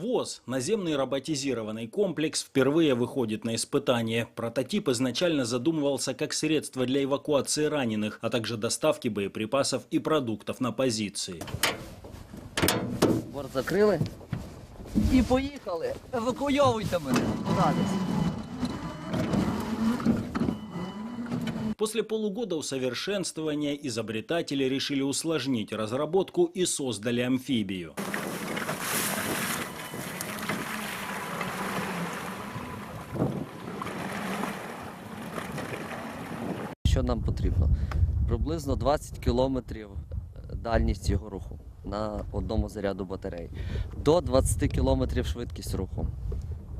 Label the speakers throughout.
Speaker 1: ВОЗ, наземный роботизированный комплекс, впервые выходит на испытание. Прототип изначально задумывался как средство для эвакуации раненых, а также доставки боеприпасов и продуктов на позиции.
Speaker 2: Борт закрили. І поїхали. Евакуйовуйте мене. Десь?
Speaker 1: После полугода усовершенствования изобретатели решили усложнить разработку и создали амфибию.
Speaker 2: Що нам потрібно? Приблизно 20 кілометрів дальність його руху на одному заряду батареї. До 20 кілометрів швидкість руху.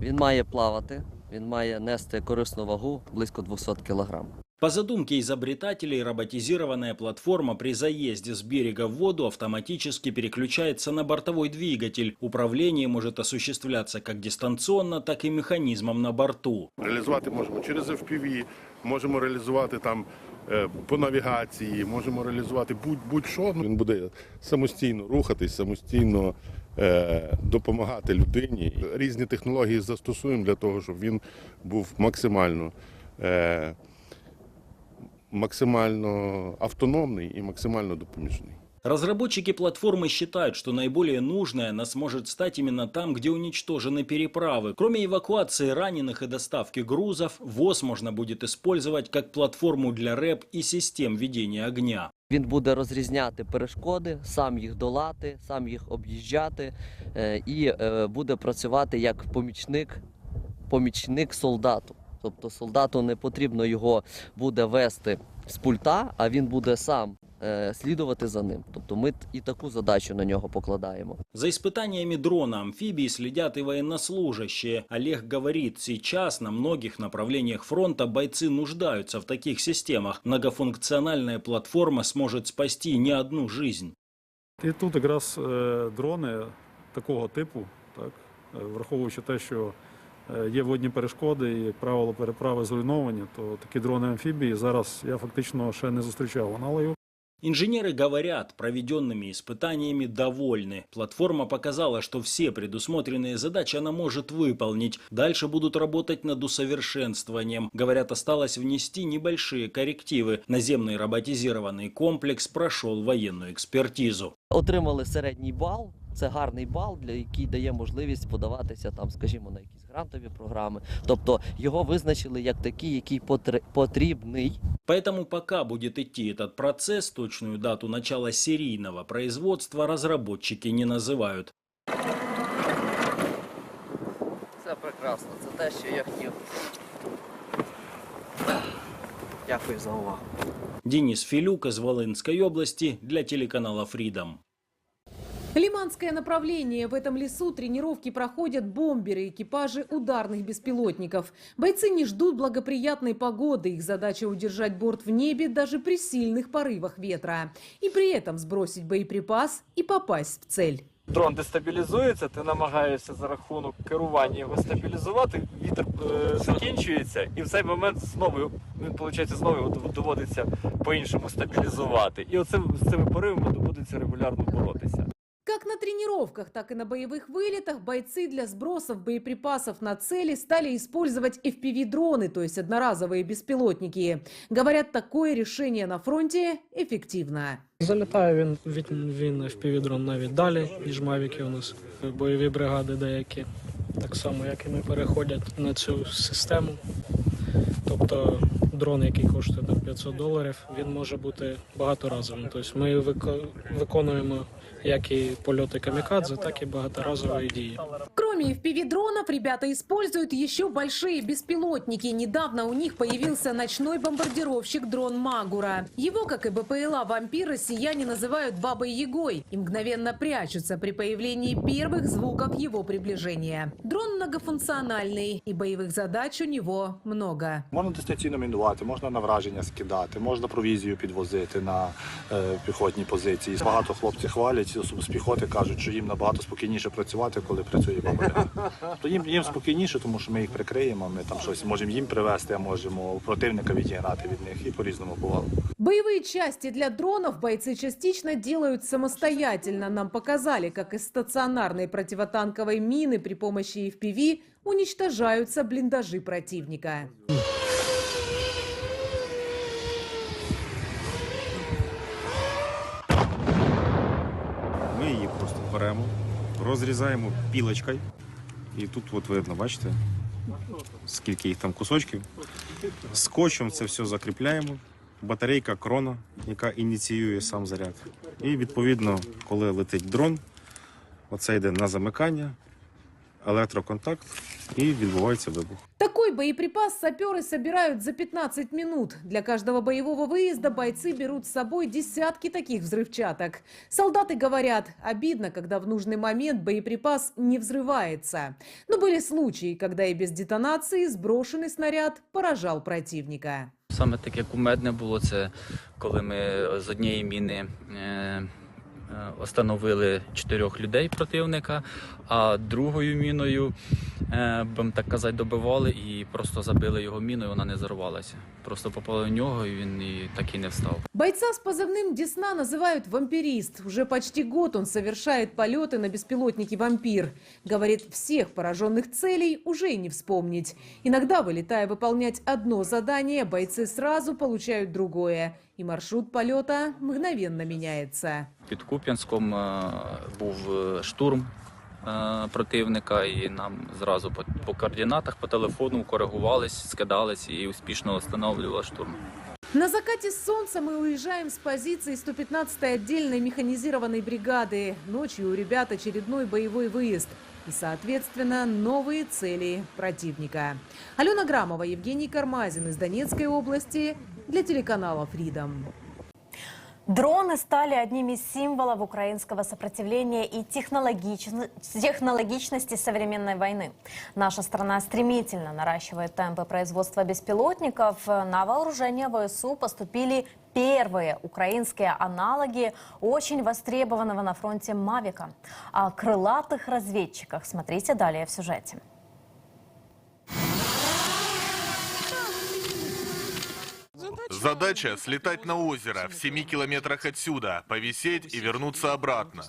Speaker 2: Він має плавати, він має нести корисну вагу близько 200 кілограм.
Speaker 1: По задумке изобретателей, роботизированная платформа при заезде с берега в воду автоматически переключается на бортовой двигатель. Управление может осуществляться как дистанционно, так и механизмом на борту.
Speaker 3: Реалізувати можемо через FPV, можемо реалізувати там е, по навігації, можемо реалізувати будь- будь-що. Він буде самостійно рухатись, самостійно е, допомагати людині. Різні технології застосуємо для того, щоб він був максимально, е, максимально автономний і максимально допоміжний.
Speaker 1: Разработчики платформы считают, что наиболее нужной она сможет стать именно там, где уничтожены переправы. Кроме эвакуации раненых и доставки грузов, ВОЗ можно будет использовать как платформу для рэп и систем ведения огня.
Speaker 2: Він буде розрізняти перешкоди, сам їх долати, сам їх об'їжджати е, і е, буде працювати як помічник, помічник солдату. Тобто солдату не потрібно його буде вести з пульта, а він буде сам е, слідувати за ним. Тобто ми і таку задачу на нього покладаємо.
Speaker 1: За испытаниями дрона-амфибии следят и военнослужащие. Олег говорит, сейчас на многих направлениях фронта бойцы нуждаются в таких системах. Многофункциональная платформа сможет спасти не одну жизнь.
Speaker 4: І тут якраз е, дрони такого типу, так, е, враховуючи те, що є водні перешкоди і, як правило, переправи зруйновані, то такі дрони-амфібії зараз я фактично ще не зустрічав аналогів.
Speaker 1: Инженеры говорят, проведенными испытаниями довольны. Платформа показала, что все предусмотренные задачи она может выполнить. Дальше будут работать над усовершенствованием. Говорят, осталось внести небольшие коррективы. Наземный роботизированный комплекс прошел военную экспертизу.
Speaker 2: Отримали середній бал. Це гарний бал, для який дає можливість подаватися там, скажімо, на якісь грантові програми. Тобто його визначили як такий, який потр- потрібний
Speaker 1: Поэтому пока будет идти этот процесс, точную дату начала серийного производства разработчики не называют.
Speaker 2: Це прекрасно, це те, що я хотів. Дякую за увагу.
Speaker 1: Денис Филюк из Волынской области для телеканала Freedom.
Speaker 5: Лиманское направление. В этом лесу тренировки проходят бомберы, экипажи ударных беспилотников. Бойцы не ждут благоприятной погоды. Их задача удержать борт в небе даже при сильных порывах ветра. И при этом сбросить боеприпас и попасть в цель.
Speaker 6: Дрон дестабілізується, ти намагаєшся за рахунок керування його стабілізувати, вітер е, закінчується, і в цей момент знову він виходить, знову його дов- доводиться по-іншому стабілізувати. І оцим з цими поривами доводиться регулярно боротися.
Speaker 5: Как на тренировках, так и на боевых вылетах бойцы для сбросов боеприпасов на цели стали использовать FPV-дроны, то есть одноразовые беспилотники. Говорят, такое решение на фронте эффективно.
Speaker 7: Залітає він від він FPV-дрон навіть далі, ніж мавіки у нас. Бойові бригади деякі, так само як і ми, переходять на цю систему. Тобто дрон, який коштує там 500 доларів, він може бути багаторазовим. Тобто ми вико- виконуємо як і польоти камікадзе, так і багаторазові дії.
Speaker 5: Кроме FPV-дронов, ребята используют еще большие беспилотники. Недавно у них появился ночной бомбардировщик дрон Магура. Его, как и БПЛА «Вампир», россияне называют «бабой-ягой» и мгновенно прячутся при появлении первых звуков его приближения. Дрон многофункциональный, и боевых задач у него много.
Speaker 8: Можна дистанційно мінувати. працювати, можна на враження скидати, можна провізію підвозити на е, піхотні позиції. Багато хлопці хвалять, особливо з піхоти кажуть, що їм набагато спокійніше працювати, коли працює баба. Яга. То їм, їм спокійніше, тому що ми їх прикриємо, ми там щось можемо їм привезти, а можемо противника відігнати від них і по-різному бувало.
Speaker 5: Боевые части для дронов бойцы частично делают самостоятельно. Нам показали, как из стационарной противотанковой мины при помощи FPV уничтожаются блиндажи противника.
Speaker 9: Просто беремо, розрізаємо пілочкою. І тут от видно, бачите, скільки їх там кусочків. Скотчем це все закріпляємо. Батарейка крона, яка ініціює сам заряд. І відповідно, коли летить дрон, оце йде на замикання, електроконтакт і відбувається вибух.
Speaker 5: Такой боеприпас саперы собирают за 15 минут. Для каждого боевого выезда бойцы берут с собой десятки таких взрывчаток. Солдаты говорят, обидно, когда в нужный момент боеприпас не взрывается. Но были случаи, когда и без детонации сброшенный снаряд поражал противника.
Speaker 10: Саме таке кумедне було це, коли ми з однієї міни е, е, остановили чотирьох людей противника, а другою міною, е, будемо так казати, добивали і просто забили його міною, вона не зарвалася. Просто попали в нього, і він і так і не встав.
Speaker 5: Бойца с позывным «Десна» называют «вампирист». Уже почти год он совершает полеты на беспилотнике «Вампир». Говорит, всех пораженных целей уже и не вспомнить. Иногда, вылетая выполнять одно задание, бойцы сразу получают другое. И маршрут полета мгновенно меняется.
Speaker 10: Під Куп'янськом е, був е, штурм е, противника, і нам зразу по, по координатах по телефону коригувались, скидались і успішно встановлювали штурм.
Speaker 5: На закате солнца мы уезжаем с позиции 115-й отдельной механизированной бригады. Ночью у ребят очередной боевой выезд. И, соответственно, новые цели противника. Алена Грамова, Евгений Кармазин из Донецкой области для телеканала «Фридом».
Speaker 11: Дроны стали одним из символов украинского сопротивления и технологичн- технологичности современной войны. Наша страна стремительно наращивает темпы производства беспилотников. На вооружение ВСУ поступили первые украинские аналоги очень востребованного на фронте «Мавика». О крылатых разведчиках смотрите далее в сюжете.
Speaker 3: Задача – слетать на озеро в 7 километрах отсюда, повисеть и вернуться обратно.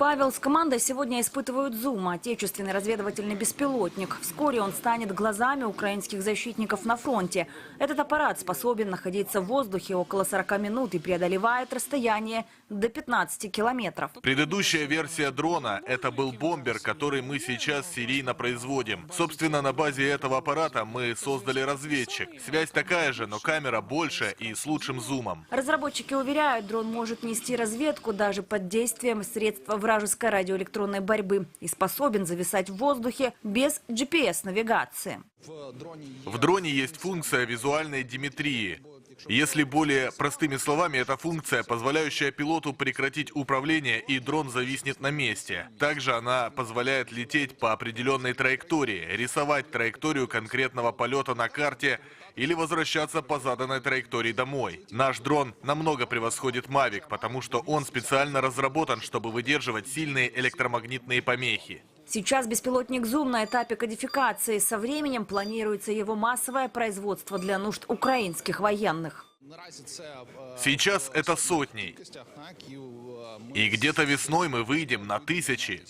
Speaker 12: Павел с командой сегодня испытывают «Зум» – отечественный разведывательный беспилотник. Вскоре он станет глазами украинских защитников на фронте. Этот аппарат способен находиться в воздухе около 40 минут и преодолевает расстояние до 15 километров.
Speaker 3: Предыдущая версия дрона – это был бомбер, который мы сейчас серийно производим. Собственно, на базе этого аппарата мы создали разведчик. Связь такая же, но камера больше и с лучшим зумом.
Speaker 12: Разработчики уверяют, дрон может нести разведку даже под действием средств вражеской радиоэлектронной борьбы и способен зависать в воздухе без GPS-навигации.
Speaker 3: В дроне есть функция визуальной диметрии. Если более простыми словами, это функция, позволяющая пилоту прекратить управление, и дрон зависнет на месте. Также она позволяет лететь по определенной траектории, рисовать траекторию конкретного полета на карте или возвращаться по заданной траектории домой. Наш дрон намного превосходит Mavic, потому что он специально разработан, чтобы выдерживать сильные электромагнитные помехи.
Speaker 12: Сейчас беспилотник «Зум» на этапе кодификации. Со временем планируется его массовое производство для нужд украинских военных.
Speaker 3: Сейчас это сотни. И где-то весной мы выйдем на тысячи.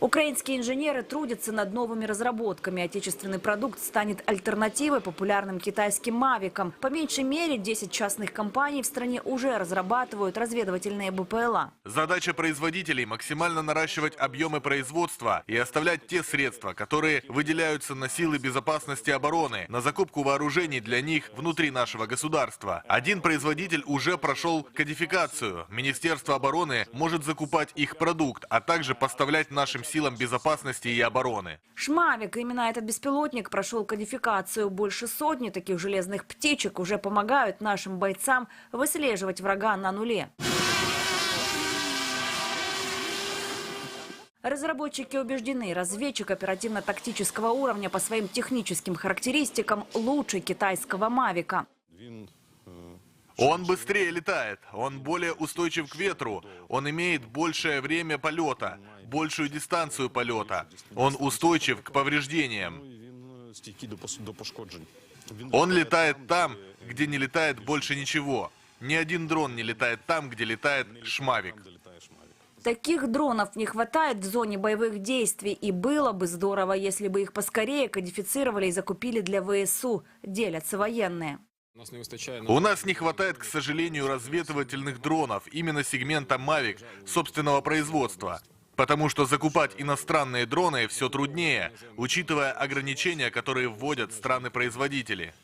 Speaker 12: Украинские инженеры трудятся над новыми разработками. Отечественный продукт станет альтернативой популярным китайским «Мавикам». По меньшей мере 10 частных компаний в стране уже разрабатывают разведывательные БПЛА.
Speaker 3: Задача производителей – максимально наращивать объемы производства и оставлять те средства, которые выделяются на силы безопасности обороны, на закупку вооружений для них внутри нашего государства. Один производитель уже прошел кодификацию. Министерство обороны может закупать их продукт, а также поставлять нашим силам безопасности и обороны.
Speaker 12: «Шмавик» – именно этот беспилотник прошел кодификацию. Больше сотни таких железных птичек уже помогают нашим бойцам выслеживать врага на нуле. Разработчики убеждены, разведчик оперативно-тактического уровня по своим техническим характеристикам лучше китайского «Мавика».
Speaker 3: Он быстрее летает, он более устойчив к ветру, он имеет большее время полета, большую дистанцию полета, он устойчив к повреждениям.
Speaker 13: ну, і він е, стійкий до пос- до пошкоджень. Він
Speaker 3: Он
Speaker 13: літає
Speaker 3: летает
Speaker 13: там,
Speaker 3: там,
Speaker 13: де-
Speaker 3: где не летает больше ничего. Ни один дрон не летает там, где летает
Speaker 13: не літає
Speaker 3: шмавик.
Speaker 13: Там, де літає шмавік.
Speaker 12: Таких дронов не хватает в зоне боевых действий, и было бы здорово, если бы их поскорее кодифицировали и закупили для ВСУ, делятся военные.
Speaker 3: У нас не хватает, к сожалению, разведывательных дронов именно сегмента Mavic собственного производства. Потому что закупать иностранные дроны все труднее, учитывая ограничения, которые вводят страны-производители.